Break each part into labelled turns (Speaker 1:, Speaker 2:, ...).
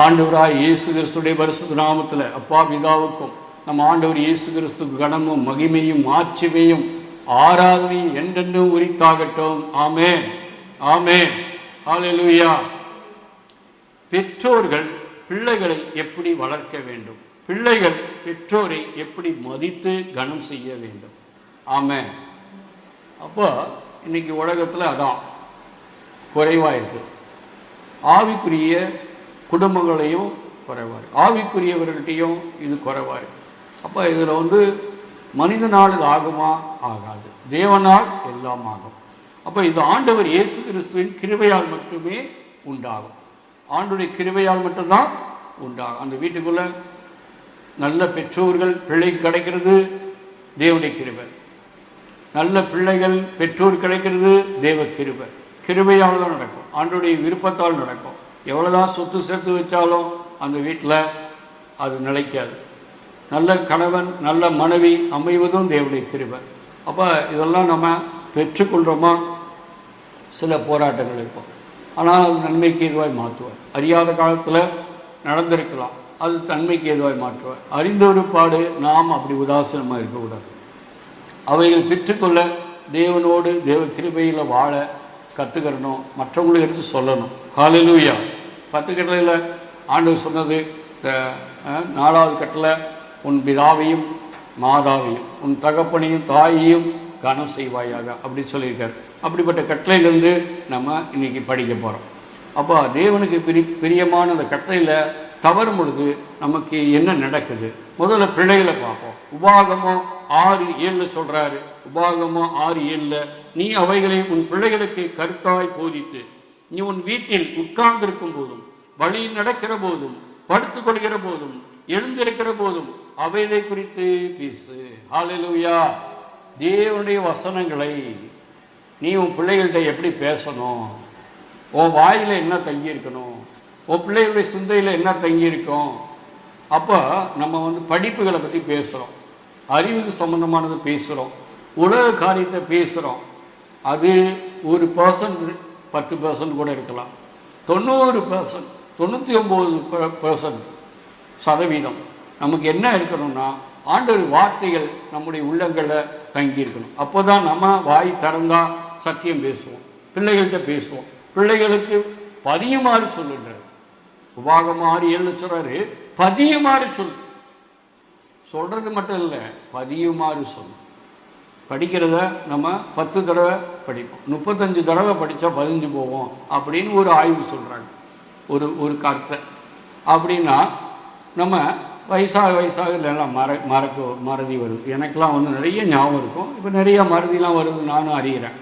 Speaker 1: ஆண்டவராய் இயேசு கிறிஸ்துடைய பரிசுத்த நாமத்தில் அப்பா பிதாவுக்கும் நம் ஆண்டவர் இயேசு கிறிஸ்துக்கு கனமும் மகிமையும் ஆட்சிமையும் ஆராதனையும் என்றென்றும் உரித்தாகட்டும். ஆமே ஆமே ஹalleluya. பெற்றோர்கள் பிள்ளைகளை எப்படி வளர்க்க வேண்டும்? பிள்ளைகள் பெற்றோரை எப்படி மதித்து கனம் செய்ய வேண்டும்? ஆமே அப்போ இன்னைக்கு உலகத்தில் அதான் குறைவாயிருக்கு ஆவிக்குரிய குடும்பங்களையும் குறைவார். ஆவிக்குரியவர்கள்ட்டையும் இது குறைவார். அப்போ இதில் வந்து மனிதனால் இது ஆகுமா? ஆகாது. தேவனால் எல்லாம் ஆகும். அப்போ இது ஆண்டவர் இயேசு கிறிஸ்துவின் கிருபையால் மட்டுமே உண்டாகும். ஆண்டுடைய கிருபையால் மட்டும்தான் உண்டாகும். அந்த வீட்டுக்குள்ளே நல்ல பெற்றோர்கள் பிள்ளைக்கு கிடைக்கிறது தேவனுடைய கிருபை. நல்ல பிள்ளைகள் பெற்றோர் கிடைக்கிறது தேவ கிருபை. கிருபையால் தான் நடக்கும். ஆண்டுடைய விருப்பத்தால் நடக்கும். எவ்வளோதான் சொத்து சேர்த்து வச்சாலும் அந்த வீட்டில் அது நிலைக்காது. நல்ல கணவன் நல்ல மனைவி அமைவதும் தேவனுடைய கிருபை. அப்போ இதெல்லாம் நம்ம பெற்றுக்கொள்கிறோமா சில போராட்டங்கள் இருக்கும். ஆனால் அது நன்மைக்கு எதுவாய் மாற்றுவார். அறியாத காலத்தில் நடந்திருக்கலாம். அது தன்மைக்கு எதுவாய் மாற்றுவார். அறிந்த ஒரு பாடு நாம் அப்படி உதாசீனமாக இருக்கக்கூடாது. அவைகள் பெற்றுக்கொள்ள தேவனோடு தேவ கிருபையில் வாழ கற்றுக்கிறணும் மற்றவங்களுக்கு எடுத்து சொல்லணும். ஹாலலூயா பத்து கட்டளையில் ஆண்டவர் சொன்னது இந்த, நாலாவது கட்டளை உன் பிதாவையும் மாதாவையும் உன் தகப்பனையும் தாயையும் கனம் செய்வாயாக அப்படி சொல்லியிருக்காரு. அப்படிப்பட்ட கட்டளையிலிருந்து நம்ம இன்னைக்கு படிக்க போகிறோம் அப்போ தேவனுக்கு பிரி பிரியமான அந்த கட்டளையில் தவறும் பொழுது நமக்கு என்ன நடக்குது? முதல்ல பிள்ளைகளை பார்ப்போம். உபாகமோ ஆறு ஏழில் சொல்கிறாரு உபாகமோ ஆறு ஏழில் நீ அவைகளை உன் பிள்ளைகளுக்கு கருத்தாய் போதித்து நீ உன் வீட்டில் உட்கார்ந்திருக்கும் போதும் வழியில் நடக்கிற போதும் படுத்துக் கொள்கிற போதும் எழுந்திருக்கிற போதும் அவைகளை குறித்து பேசு. ஹalleluya தேவனுடைய வசனங்களை நீ உன் பிள்ளைகள்கிட்ட எப்படி பேசணும்? உன் வாயில் என்ன தங்கியிருக்கணும்? உன் பிள்ளைகளுடைய சிந்தையில் என்ன தங்கியிருக்கும்? அப்போ நம்ம வந்து படிப்புகளை பற்றி பேசுகிறோம் அறிவுக்கு சம்மந்தமானது பேசுகிறோம் உலக காரியத்தை பேசுகிறோம் அது ஒரு பர்சன் பத்து பர்சன்ட் கூட இருக்கலாம். தொண்ணூறு பர்சன்ட் தொண்ணூற்றி ஒம்பது பர்சன்ட் சதவீதம். நமக்கு என்ன இருக்கணும்னா ஆண்டவர் வார்த்தைகள் நம்முடைய உள்ளங்களில் தங்கியிருக்கணும் அப்போ தான் நம்ம வாய் திறந்தா சத்தியம் பேசுவோம். பிள்ளைகள்கிட்ட பேசுவோம். பிள்ளைகளுக்கு பதியுமாறு சொல்லுன்றார் உபாகமாறு ஏழு சொல்றாரு. பதியுமாறு சொல். சொல்றது மட்டும் இல்லை பதியுமாறு சொல்லு படிக்கிறத நம்ம பத்து தடவை படிப்போம். முப்பத்தஞ்சு தடவை படித்தா பதிஞ்சு போவோம் அப்படின்னு ஒரு ஆய்வு சொல்கிறாங்க ஒரு ஒரு கருத்தை. அப்படின்னா நம்ம வயசாக வயசாக இதெல்லாம் மற மறக்க மறதி வருது. எனக்கெலாம் வந்து நிறைய ஞாபகம் இருக்கும். இப்போ நிறைய மறதிலாம் வருது நானும் அறிகிறேன்.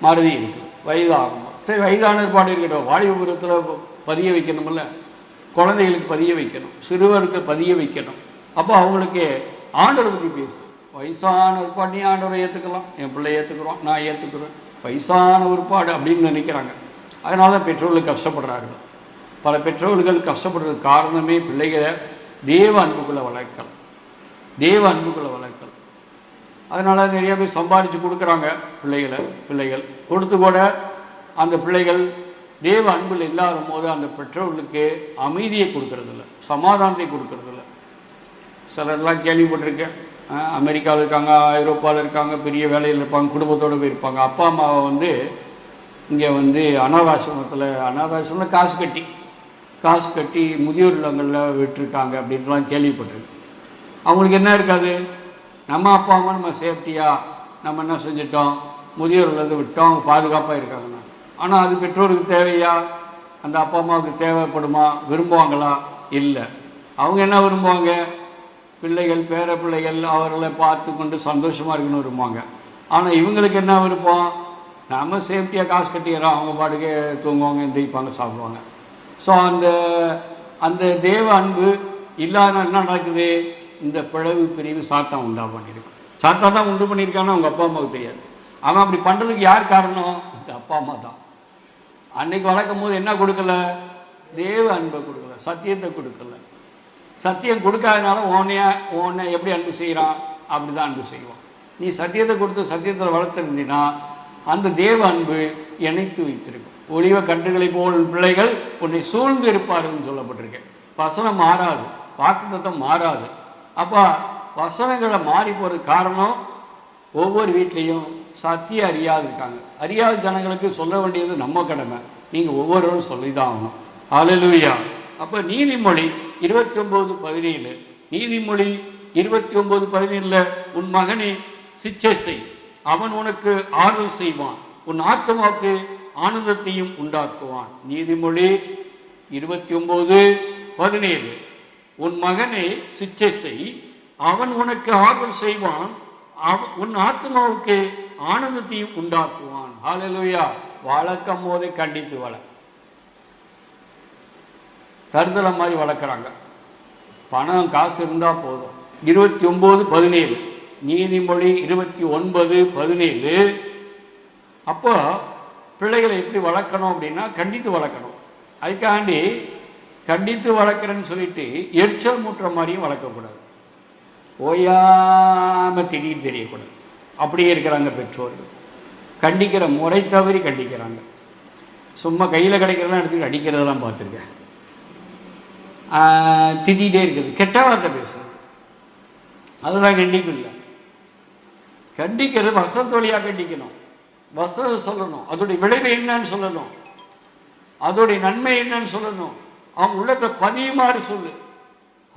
Speaker 1: மறதி இருக்கு. வயதாகும். சரி வயதான பாடு இருக்கட்டும். வாலிபுரத்தில் பதிய வைக்கணும்ல. குழந்தைகளுக்கு பதிய வைக்கணும். சிறுவருக்கு பதிய வைக்கணும். அப்போ அவங்களுக்கு ஆண்டவரை பற்றி பேசு. வயசான உறுப்பாடு நீ ஆண்டவரை ஏற்றுக்கலாம் என் பிள்ளை ஏற்றுக்கிறோம் நான் ஏற்றுக்கிறேன் வயசான ஒருபாடு அப்படின்னு நினைக்கிறாங்க. அதனால தான் பெற்றோர்கள் கஷ்டப்படுறார்கள். பல பெற்றோர்கள் கஷ்டப்படுறதுக்கு காரணமே பிள்ளைகளை தேவ அன்புக்குள்ளே வளர்க்கலாம் தேவ அன்புக்குள்ளே வளர்க்கலாம் அதனால நிறைய பேர் சம்பாதிச்சு கொடுக்குறாங்க பிள்ளைகளை பிள்ளைகள். கொடுத்து கூட அந்த பிள்ளைகள் தேவ அன்பில் இல்லாத போது அந்த பெற்றோர்களுக்கு அமைதியை கொடுக்கறதில்ல சமாதானத்தை கொடுக்கறதில்ல. சிலர்லாம் கேள்விப்பட்டிருக்கேன். அமெரிக்காவில் இருக்காங்க ஐரோப்பாவில் இருக்காங்க பெரிய வேலையில் இருப்பாங்க குடும்பத்தோடு போயிருப்பாங்க அப்பா அம்மாவை வந்து இங்கே வந்து அனாதாசிரமத்தில் அனாதாசிரமத்தில் காசு கட்டி காசு கட்டி முதியோர் இல்லங்களில் விட்டுருக்காங்க அப்படின்லாம் கேள்விப்பட்டிருக்கு அவங்களுக்கு என்ன இருக்காது? நம்ம அப்பா அம்மா நம்ம சேஃப்டியாக நம்ம என்ன செஞ்சிட்டோம்? முதியோர்லேருந்து விட்டோம் பாதுகாப்பாக இருக்காங்கண்ணா ஆனால் அது பெற்றோருக்கு தேவையா? அந்த அப்பா அம்மாவுக்கு தேவைப்படுமா? விரும்புவாங்களா? இல்லை. அவங்க என்ன விரும்புவாங்க? பிள்ளைகள் பேர பிள்ளைகள் அவர்களை பார்த்து கொண்டு சந்தோஷமாக இருக்கணும்னு இருப்பாங்க. ஆனால் இவங்களுக்கு என்ன விருப்பம்? நம்ம சேஃப்டியாக காசு கட்டிடுறோம் அவங்க பாட்டுக்கு தூங்குவாங்க எந்திரிப்பாங்க சாப்பிடுவாங்க. ஸோ அந்த அந்த தேவ அன்பு இல்லாத என்ன நடக்குது? இந்த பிளவு பிரிவு சாத்தா உண்டா பண்ணியிருக்கான் சாத்தா தான் உண்டு பண்ணியிருக்கான்னு அவங்க அப்பா அம்மாவுக்கு தெரியாது. அவன் அப்படி பண்ணுறதுக்கு யார் காரணம்? இந்த அப்பா அம்மா தான். அன்னைக்கு வளர்க்கும் போது என்ன கொடுக்கல? தேவ அன்பை கொடுக்கல சத்தியத்தை கொடுக்கல. சத்தியம் கொடுக்காதனால உன்னைய உன்னை எப்படி அன்பு செய்கிறான்? அப்படி தான் அன்பு செய்வான். நீ சத்தியத்தை கொடுத்து சத்தியத்தில் வளர்த்துருந்தீன்னா அந்த தேவ அன்பு இணைத்து வைத்திருக்கும்? ஒளிவ கன்றுகளை போல் பிள்ளைகள் உன்னை சூழ்ந்து இருப்பார்கள்னு சொல்லப்பட்டிருக்கேன் வசனம் மாறாது. வாக்குத்தத்தம் மாறாது. அப்போ வசனங்களை மாறி போகிறது காரணம் ஒவ்வொரு வீட்லேயும் சத்தியம் அறியாது இருக்காங்க. அறியாத ஜனங்களுக்கு சொல்ல வேண்டியது நம்ம கடமை. நீங்கள் ஒவ்வொருவரும் சொல்லி தான் ஆகணும். அலலுயா அப்போ நீதிமொழி இருபத்தி ஒன்பது பதினேழு. நீதிமொழி இருபத்தி ஒன்பது பதினேழுல உன் மகனே சிச்சை செய். அவன் உனக்கு ஆறுதல் செய்வான். உன் ஆத்மாவுக்கு ஆனந்தத்தையும் உண்டாக்குவான். நீதிமொழி இருபத்தி ஒன்பது பதினேழு. உன் மகனை சிச்சை செய். அவன் உனக்கு ஆறுதல் செய்வான். அவ- உன் ஆத்மாவுக்கு ஆனந்தத்தையும் உண்டாக்குவான். ஹாலலுயா வழக்கம் போதை கண்டித்து வளர். கருதலை மாதிரி வளர்க்குறாங்க. பணம் காசு இருந்தால் போதும். இருபத்தி ஒம்பது பதினேழு. நீதிமொழி இருபத்தி ஒன்பது பதினேழு. அப்போ பிள்ளைகளை எப்படி வளர்க்கணும் அப்படின்னா கண்டித்து வளர்க்கணும். அதுக்காண்டி கண்டித்து வளர்க்குறேன்னு சொல்லிட்டு எரிச்சல் மூட்டுற மாதிரியும் வளர்க்கக்கூடாது. ஓயாமல் திடீர் தெரியக்கூடாது. அப்படியே இருக்கிறாங்க பெற்றோர்கள். கண்டிக்கிற முறை தவறி கண்டிக்கிறாங்க. சும்மா கையில் கிடைக்கிறதெல்லாம் எடுத்துக்கிட்டு அடிக்கிறதெல்லாம் பார்த்துருக்கேன். திட்டிகிட்டே இருக்குது கெட்ட வார்த்தை பேசுறது. அதுதான் கண்டிப்பு இல்லை கண்டிக்கிறது வசனத்து வழியாக கண்டிக்கணும். வசனத்தை சொல்லணும். அதோடைய விளைவு என்னன்னு சொல்லணும். அதோடைய நன்மை என்னன்னு சொல்லணும். அவங்க உள்ளத்தை பதியுமாறு சொல்லு.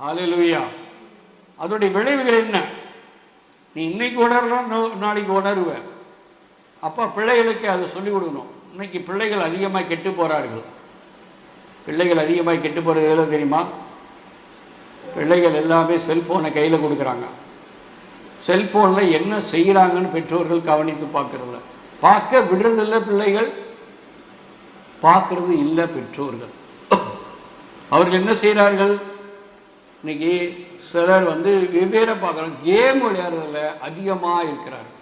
Speaker 1: ஆலையிலுவையா அதோடைய விளைவுகள் என்ன? நீ இன்னைக்கு உணரலாம் நாளைக்கு உணர்வேன் அப்போ பிள்ளைகளுக்கு அதை சொல்லிக் கொடுக்கணும். இன்னைக்கு பிள்ளைகள் அதிகமாக கெட்டு போகிறார்கள் பிள்ளைகள் அதிகமாக கெட்டு போகிறது எதில் தெரியுமா? பிள்ளைகள் எல்லாமே செல்ஃபோனை கையில் கொடுக்குறாங்க. செல்ஃபோனில் என்ன செய்கிறாங்கன்னு பெற்றோர்கள் கவனித்து பார்க்குறதில்ல. பார்க்க விடுறதில்ல பிள்ளைகள். பார்க்குறது இல்லை பெற்றோர்கள். அவர்கள் என்ன செய்கிறார்கள் இன்னைக்கு சிலர் வந்து வெவ்வேறு பார்க்குறாங்க. கேம் விளையாடுறதுல அதிகமாக இருக்கிறார்கள்.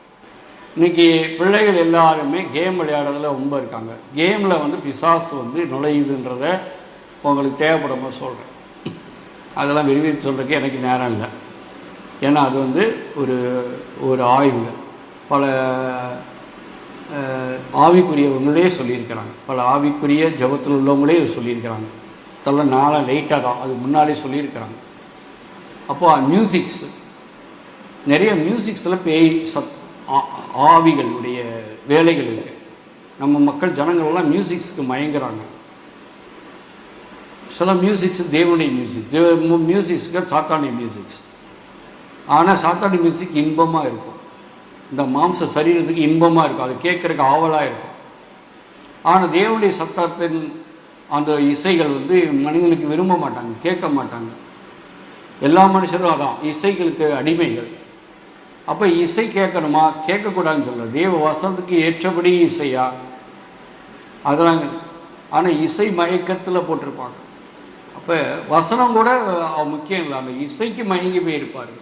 Speaker 1: இன்னைக்கு பிள்ளைகள் எல்லாருமே கேம் விளையாடுறதுல ரொம்ப இருக்காங்க. கேமில் வந்து பிசாசு வந்து நுழையுதுன்றத உங்களுக்கு தேவைப்படும்போது சொல்கிறேன் அதெல்லாம் விரிவி சொல்கிறதுக்கு எனக்கு நேரம் இல்லை. ஏன்னா அது வந்து ஒரு ஒரு ஆய்வு. பல ஆவிக்குரியவங்களே சொல்லியிருக்கிறாங்க. பல ஆவிக்குரிய ஜபத்தில் உள்ளவங்களே சொல்லியிருக்கிறாங்க. அதெல்லாம் நாளாக லைட்டாக தான். அது முன்னாலே சொல்லியிருக்கிறாங்க. அப்போ மியூசிக்ஸ் நிறைய மியூசிக்ஸில் பேய் சத் ஆவிகளுடைய வேலைகள் இருக்கு. நம்ம மக்கள் ஜனங்கள்லாம் மியூசிக்ஸ்க்கு மயங்குறாங்க. சில மியூசிக்ஸ் தேவனுடைய மியூசிக் தேவ மியூசிக்ஸ்க்கு சாத்தானுடைய மியூசிக்ஸ் ஆனால் சாத்தானுடைய மியூசிக் இன்பமாக இருக்கும். இந்த மாம்ச சரீரத்துக்கு இன்பமாக இருக்கும். அது கேட்குறக்கு ஆவலாக இருக்கும். ஆனால் தேவனுடைய சத்தத்தின் அந்த இசைகள் வந்து மனிதனுக்கு விரும்ப மாட்டாங்க கேட்க மாட்டாங்க. எல்லா மனுஷரும் அதான் இசைகளுக்கு அடிமைகள். அப்போ இசை கேட்கணுமா? கேட்கக்கூடாதுன்னு சொல்ல தேவ வசனத்துக்கு ஏற்றபடி இசையா? அதெல்லாம் ஆனால் இசை மயக்கத்தில் போட்டிருப்பாங்க. அப்போ வசனம் கூட முக்கியம் இல்லாமல் இசைக்கு மயங்கி போயிருப்பார்.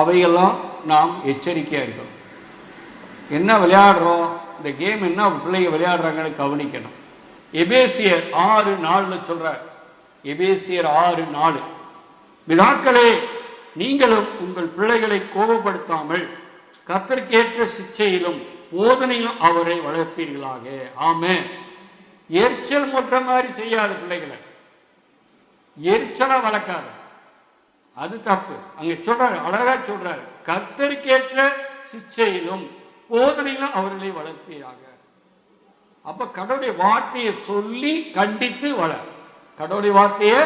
Speaker 1: அவையெல்லாம் நாம் எச்சரிக்கையாக இருக்கணும் என்ன விளையாடுறோம்? இந்த கேம் என்ன பிள்ளைங்க விளையாடுறாங்கன்னு கவனிக்கணும். எபேசியர் ஆறு நாளில் சொல்கிறார் எபேசியர் ஆறு நாலு. விழாக்களே நீங்களும் உங்கள் பிள்ளைகளை கோபப்படுத்தாமல் கத்திற்கேற்ற சிச்சையிலும் போதனையும் அவரை வளர்ப்பீர்களாக. ஆமே எரிச்சல் முற்ற மாதிரி செய்யாத பிள்ளைகளை. எரிச்சலா வளர்க்காத. அது தப்பு. அங்க சொல்றாரு அழகா சொல்றாரு. கத்தருக்கேற்ற சிச்சையிலும் போதனையிலும் அவர்களை வளர்ப்பீராக. அப்ப கடவுளுடைய வார்த்தையை சொல்லி கண்டித்து வள கடவுளுடைய வார்த்தையை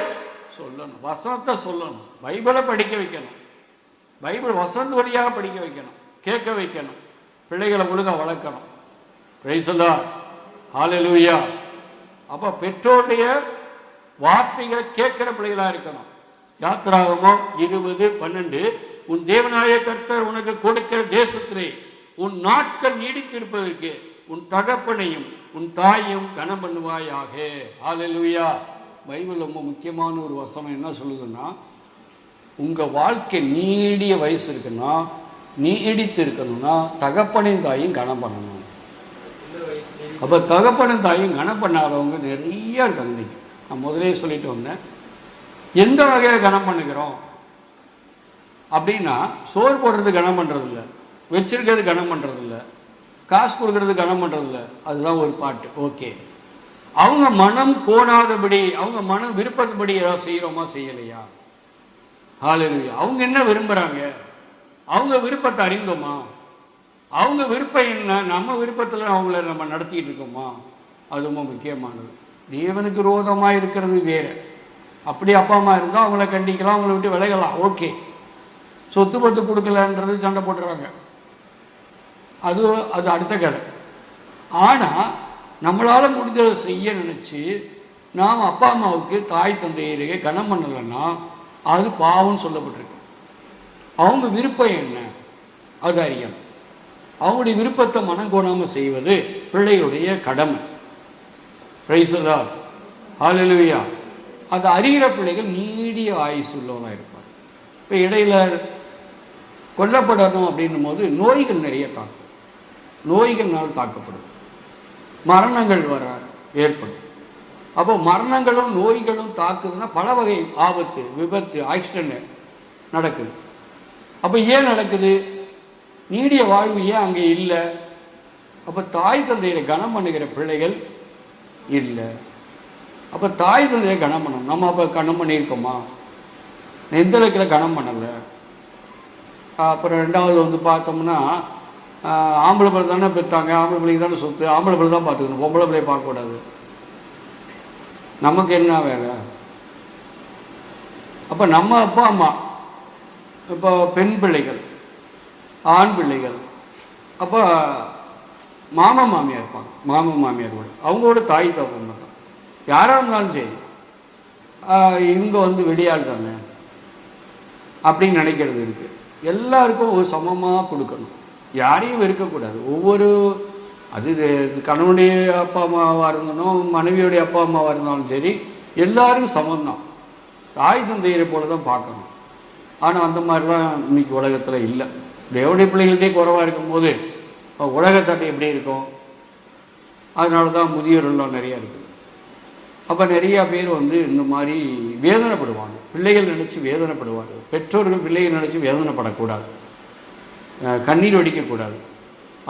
Speaker 1: சொல்லணும். வசனத்தை சொல்லணும். பைபிளை படிக்க வைக்கணும். பைபிள் வசந்த வழியாக படிக்க வைக்கணும். கேட்க வைக்கணும். பிள்ளைகளை ஒழுங்கா வளர்க்கணும். பிரைசலா ஹாலலூயா அப்போ பெற்றோருடைய வார்த்தைகளை கேட்கிற பிள்ளைகளாக இருக்கணும். யாத்திராகமோ இருபது பன்னெண்டு உன் தேவநாய கர்த்தர் உனக்கு கொடுக்கிற தேசத்திலே உன் நாட்கள் நீடித்திருப்பதற்கு உன் தகப்பனையும் உன் தாயையும் கனம் பண்ணுவாயாக ஹalleluya பைபிள் ரொம்ப முக்கியமான ஒரு வசனம் என்ன சொல்லுதுன்னா உங்கள் வாழ்க்கை நீடிய வயசு இருக்குன்னா நீடித்து இருக்கணும்னா தகப்பனையும் தாயும் கனம் பண்ணணும். அப்போ தகப்பனும் தாயும் கனம் பண்ணாதவங்க நிறைய இருக்காங்க இன்னைக்கு நான் முதலே சொல்லிட்டு வந்தேன். எந்த வகையில் கனம் பண்ணுகிறோம்? அப்படின்னா சோறு போடுறது கனம் பண்ணுறதில்ல வச்சிருக்கிறது கனம் பண்ணுறதில்ல காசு கொடுக்கறது கனம் பண்ணுறதில்ல அதுதான் ஒரு பாட்டு. ஓகே. அவங்க மனம் கோணாதபடி அவங்க மனம் விருப்பத்தபடி ஏதாவது செய்கிறோமா செய்யலையா? ஹalleluya அவங்க என்ன விரும்புகிறாங்க அவங்க விருப்பத்தை அறிந்தோமா? அவங்க விருப்பம் என்ன? நம்ம விருப்பத்தில் அவங்கள நம்ம நடத்திட்டு இருக்கோமா? அது ரொம்ப முக்கியமானது. தேவனுக்கு ரோதமாக இருக்கிறது வேறு. அப்படி அப்பா அம்மா இருந்தால் அவங்கள கண்டிக்கலாம் அவங்கள விட்டு விலகலாம். ஓகே சொத்து பத்து கொடுக்கலன்றது சண்டை போட்டுருவாங்க அது அது அடுத்த கதை. ஆனால் நம்மளால் முடிஞ்சதை செய்ய நினச்சி நாம் அப்பா அம்மாவுக்கு தாய் தந்தையருக்கு கனம் பண்ணலைன்னா அது பாவம்னு சொல்லப்பட்டிருக்கு. அவங்க விருப்பம் என்ன? அது அறியணும். அவங்களுடைய விருப்பத்தை மனம் கோணாமல் செய்வது பிள்ளைகளுடைய கடமை. பிரைசதா ஹalleluya அது அறிகிற பிள்ளைகள் நீடிய ஆயுசு உள்ளவனாக இருப்பார் இப்போ இடையில கொல்லப்படணும் அப்படின்னும் போது நோய்கள் நிறைய தாக்கும். நோய்கள்னால் தாக்கப்படும். மரணங்கள் வர ஏற்படும். அப்போ மரணங்களும் நோய்களும் தாக்குதுன்னா பல வகை ஆபத்து விபத்து ஆக்சிடென்ட் நடக்குது. அப்போ ஏன் நடக்குது? நீடிய வாழ்வு ஏன் அங்கே இல்லை? அப்போ தாய் தந்தையை கனம் பண்ணுகிற பிள்ளைகள் இல்லை. அப்போ தாய் தந்தையை கனம் பண்ணணும். நம்ம அப்போ கனம் பண்ணியிருக்கோமா? எந்த அளவுக்கு கனம் பண்ணலை? அப்புறம் ரெண்டாவது வந்து பார்த்தோம்னா ஆம்பளை பிள்ளை தானே பெற்றாங்க ஆம்பளை பிள்ளைக்கு தானே சொத்து ஆம்பளை பிள்ளை தான் பார்த்துக்கணும் பொம்பளை பிள்ளைய பார்க்கக்கூடாது. நமக்கு என்ன வேலை? அப்போ நம்ம அப்பா அம்மா இப்போ பெண் பிள்ளைகள் ஆண் பிள்ளைகள் அப்போ மாமா மாமியார் இருப்பாங்க மாமா மாமியார் கூட. அவங்களோட தாய் தகவல் தான் யாராக இருந்தாலும் சரி ஆஹ், இவங்க வந்து வெளியாள் தானே அப்படின்னு நினைக்கிறது இருக்குது எல்லாருக்கும் ஒரு சமமாக கொடுக்கணும். யாரையும் வெறுக்கக்கூடாது. ஒவ்வொரு அது இது கணவனுடைய அப்பா அம்மாவாக இருந்தாலும் மனைவியுடைய அப்பா அம்மாவாக இருந்தாலும் சரி எல்லாரும் சமம்தான். தாய் தந்தையரை போல தான் பார்க்கணும். ஆனால் அந்த மாதிரிலாம் இன்னைக்கு உலகத்தில் இல்லை. தேவடைய பிள்ளைகள்டே குறைவாக இருக்கும்போது அப்ப உலகத்தாட்டை எப்படி இருக்கும்? அதனால தான் முதியோரெல்லாம் நிறையா இருக்குது. அப்போ நிறையா பேர் வந்து இந்த மாதிரி வேதனைப்படுவாங்க. பிள்ளைகள் நினச்சி வேதனைப்படுவாங்க பெற்றோர்கள் பிள்ளைகள் நினச்சி வேதனைப்படக்கூடாது. கண்ணீர் வடிக்கக்கூடாது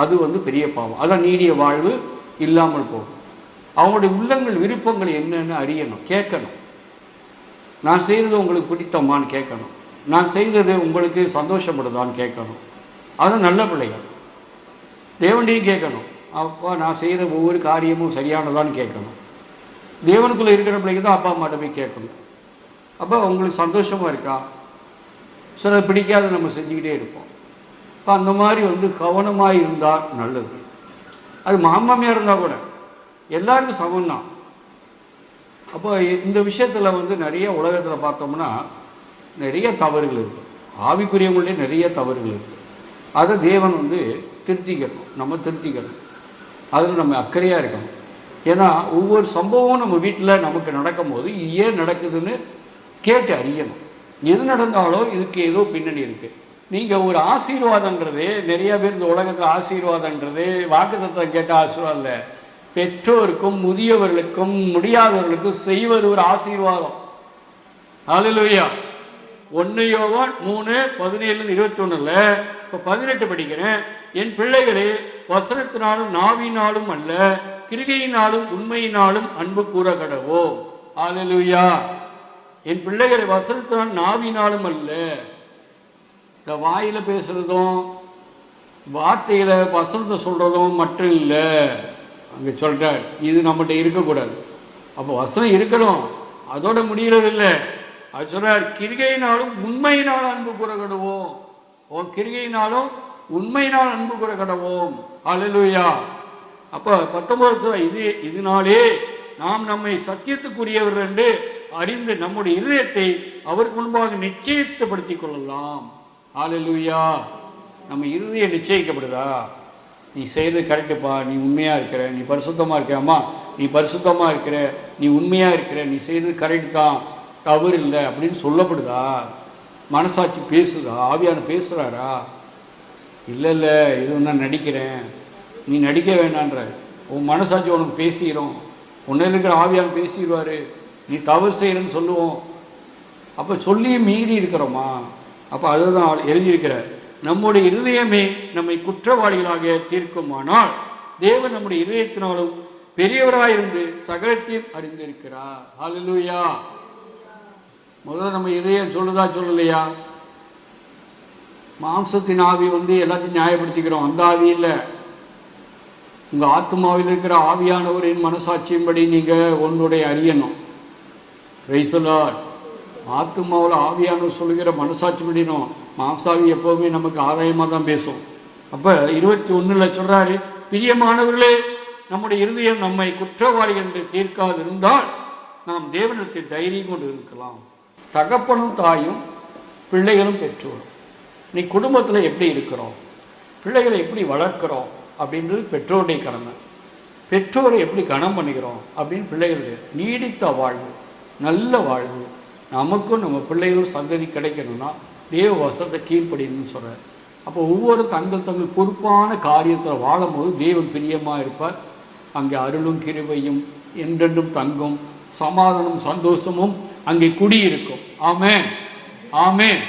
Speaker 1: அது வந்து பெரிய பாவம். அதான் நீடிய வாழ்வு இல்லாமல் போகும். அவங்களுடைய உள்ளங்கள் விருப்பங்கள் என்னன்னு அறியணும் கேட்கணும். நான் செய்கிறது உங்களுக்கு பிடித்தமான்னு கேட்கணும். நான் செய்தது உங்களுக்கு சந்தோஷப்படுதான்னு கேட்கணும். அதுவும் நல்ல பிள்ளைகள். தேவன்டையும் கேட்கணும். அப்பா நான் செய்கிற ஒவ்வொரு காரியமும் சரியானதான்னு கேட்கணும். தேவனுக்குள்ளே இருக்கிற பிள்ளைங்க தான் அப்பா அம்மாட்ட போய் கேட்கணும். அப்போ அவங்களுக்கு சந்தோஷமாக இருக்கா? சில பிடிக்காத நம்ம செஞ்சுக்கிட்டே இருப்போம். இப்போ அந்த மாதிரி வந்து கவனமாக இருந்தால் நல்லது. அது மாமாமியாக இருந்தால் கூட. எல்லாருக்கும் சமம்தான். அப்போ இந்த விஷயத்தில் வந்து நிறைய உலகத்தில் பார்த்தோம்னா நிறைய தவறுகள் இருக்குது ஆவிக்குரியவங்களே நிறைய தவறுகள் இருக்குது அதை தேவன் வந்து திருத்திக்கணும். நம்ம திருத்திக்கணும். அதில் நம்ம அக்கறையாக இருக்கணும். ஏன்னா ஒவ்வொரு சம்பவம் நம்ம வீட்டில் நமக்கு நடக்கும்போது இது ஏன் நடக்குதுன்னு கேட்டு அறியணும். எது நடந்தாலும் இதுக்கு ஏதோ பின்னணி இருக்குது நீங்கள் ஒரு ஆசீர்வாதன்றது நிறைய பேர் இந்த உலகத்தில் ஆசீர்வாதன்றது வாக்குத்தத்தம் கேட்ட ஆசீர்வாதம் இல்லை. பெற்றோருக்கும் முதியவர்களுக்கும் முடியாதவர்களுக்கும் செய்வது ஒரு ஆசீர்வாதம். அதுலயா ஒன்று யோகம் மூணு பதினேழு இருபத்தி ஒன்றில் இப்போ பதினெட்டு படிக்கிறேன். என் பிள்ளைகளே வசனத்தினாலும் நாவினாலும் அல்ல கிருகையினாலும் உண்மையினாலும் அன்பு கூற கடவோம் ஹalleluya. என் பிள்ளைகளை வசனத்தினால் நாவினாலும் அல்ல இந்த வாயில் பேசுகிறதும் வார்த்தையில் வசனத்தை சொல்கிறதும் மட்டும் இல்லை. அங்கே சொல்கிறார் இது நம்மகிட்ட இருக்கக்கூடாது. அப்போ வசனம் இருக்கணும். அதோட முடிகிறது இல்லை அது சொல்கிறார் கிரிகையினாலும் உண்மையினால் அன்பு கூற கடவோம் ஓ கிரிகையினாலும் உண்மையினால் அன்பு கூற கடவோம் அலலுயா அப்போ பத்தொன்பது இது இதனாலே நாம் நம்மை சத்தியத்துக்குரியவர் என்று அறிந்து நம்முடைய இதயத்தை அவருக்கு முன்பாக நிச்சயத்துப்படுத்திக் கொள்ளலாம். ஆலலூயா நம்ம இறுதியை நிச்சயிக்கப்படுதா? நீ செய்யறது கரெக்டுப்பா நீ உண்மையாக இருக்கிற நீ பரிசுத்தமாக இருக்க அம்மா நீ பரிசுத்தமாக இருக்கிற நீ உண்மையாக இருக்கிற நீ செய்யறது கரெக்ட் தான் தவறு இல்லை அப்படின்னு சொல்லப்படுதா? மனசாட்சி பேசுதா? ஆவியான பேசுகிறாரா இல்லை இல்லை இது நான் நடிக்கிறேன். நீ நடிக்க வேண்டான்ற உன் மனசாட்சி உனக்கு பேசிடும் உன்னில் இருக்கிற ஆவியான் பேசிடுவார். நீ தவறு செய்கிறேன்னு சொல்லுவோம். அப்போ சொல்லியும் மீறி இருக்கிறோமா? அப்போ அதுதான் எழுதியிருக்கிறார். நம்முடைய இருதயமே நம்மை குற்றவாளிகளாக தீர்க்குமானால் தேவன் நம்முடைய இருதயத்தினாலும் பெரியவராயிருந்து சகலத்தையும் அறிந்திருக்கிறார். ஹalleluya முதல்ல நம்ம இதயம் சொல்லுதா சொல்லலையா? மாம்சத்தின் ஆவி வந்து எல்லாத்தையும் நியாயப்படுத்திக்கிறோம். அந்த ஆவி இல்லை. உங்கள் ஆத்மாவில் இருக்கிற ஆவியானவரின் மனசாட்சியின்படி நீங்கள் உன்னுடைய அறியணும் ரைசலார் ஆத்மாவில் ஆவியானவர் சொல்லுகிற மனசாட்சி படினோம் மாம்சாவி எப்போவுமே நமக்கு ஆதாயமாக தான் பேசும். அப்போ இருபத்தி ஒன்றில் சொல்கிறாரு பிரியமானவர்களே நம்முடைய இருதயம் நம்மை குற்றவாளி என்று தீர்க்காது இருந்தால் நாம் தேவனிடத்தில் தைரியம் கொண்டு இருக்கலாம். தகப்பனும் தாயும் பிள்ளைகளும் பெற்றோரும் நீ குடும்பத்தில் எப்படி இருக்கிறோம்? பிள்ளைகளை எப்படி வளர்க்குறோம்? அப்படின்றது பெற்றோருடைய கடமை. பெற்றோரை எப்படி கனம் பண்ணுகிறோம் அப்படின்னு பிள்ளைகளுடைய நீடித்த வாழ்வு நல்ல வாழ்வு நமக்கும் நம்ம பிள்ளைகளும் சந்ததி கிடைக்கணும்னா தேவ வசத்தை கீழ்ப்படின்னு சொல்கிறார் அப்போ ஒவ்வொரு தங்கள் தங்கள் பொறுப்பான காரியத்தில் வாழும்போது தேவன் பிரியமாக இருப்பார். அங்கே அருளும் கிருபையும் என்றென்றும் தங்கும் சமாதானம் சந்தோஷமும் அங்கே குடியிருக்கும். ஆமே ஆமென்.